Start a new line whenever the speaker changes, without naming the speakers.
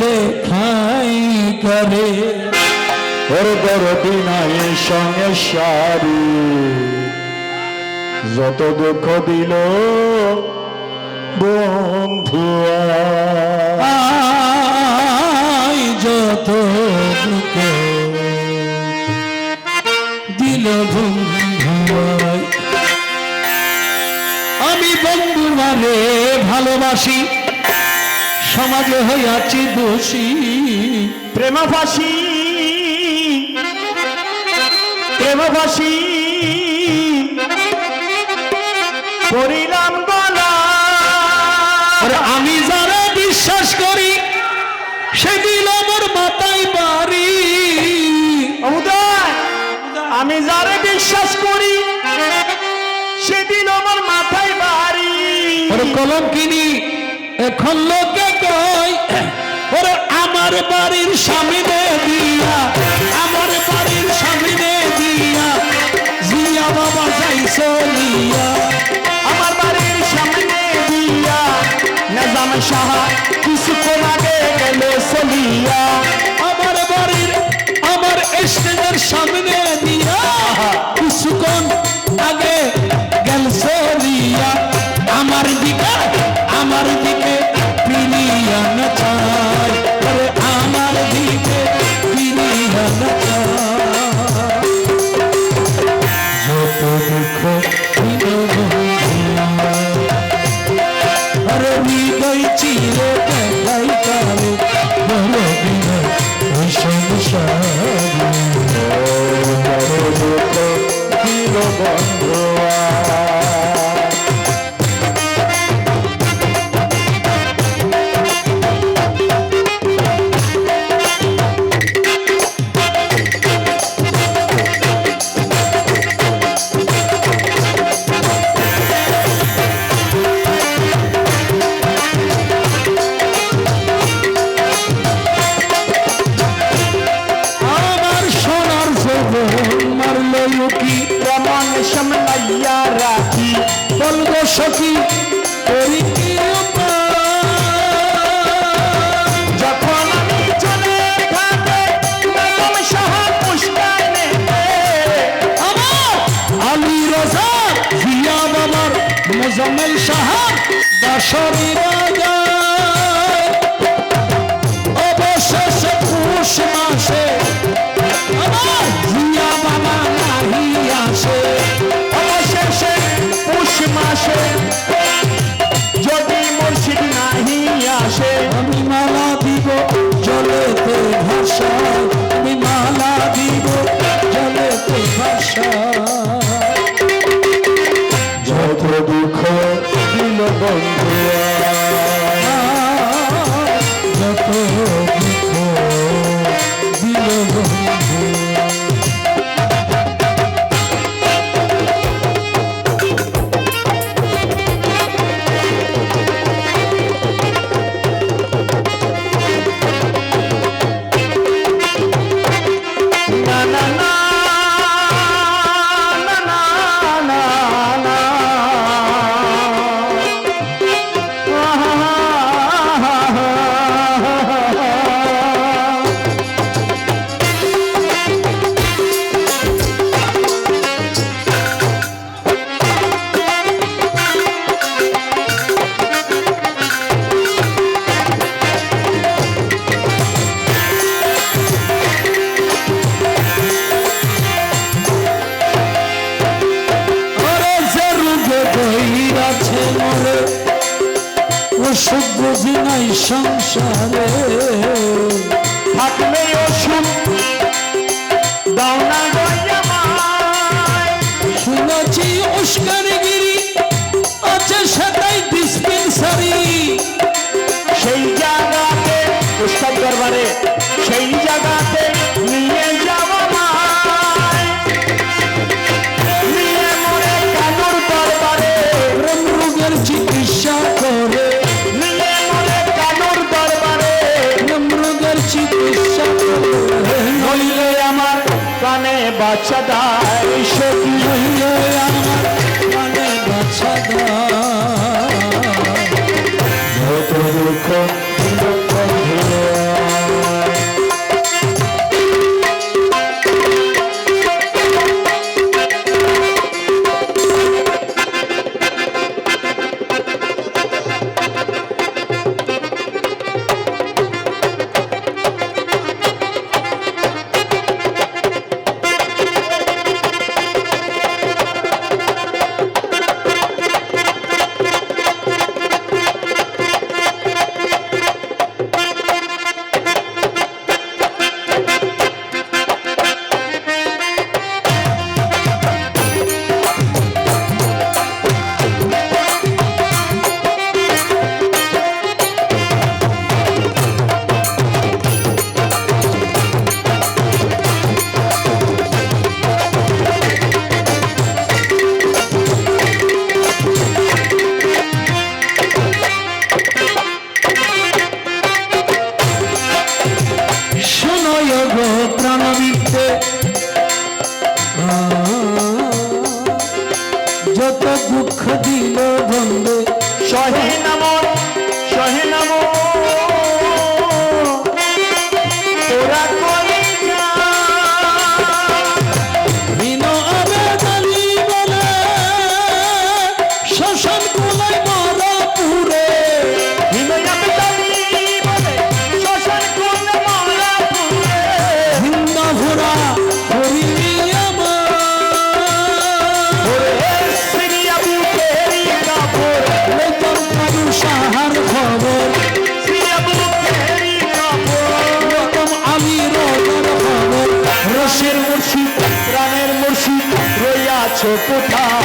দেখাই
সঙ্গে সারি। যত দুঃখ দিল বন্ধুয়া
আই যত দিল আমি বন্ধু মানে ভালোবাসি। সমাজে হইয়াছি দোষী।
প্রেম ফাঁসি প্রেম ফাঁসি করিলাম গলা।
আমি যারা বিশ্বাস করি সে দিল আমার মাথায় বাড়ি।
উদয় আমি যারে বিশ্বাস করি সেদিন আমার মাথায় বাড়ি।
কলম কিনি এখন লোকে কয়, ওরে আমার বাড়ির সামনে দিয়া, আমার বাড়ির সামনে দিয়া, জিয়া বাবা যাই চলিয়া
আমার বাড়ির সামনে দিয়া নাজাম সাহা কিছুক্ষণ আগে গেল চলিয়া।
আমার বাড়ির, আমার স্টেজের সামনে দিল দাসরি ওষুধ বুঝি সংসারে
কানে
से।
हाँ, जो तो दुख दी কোথায়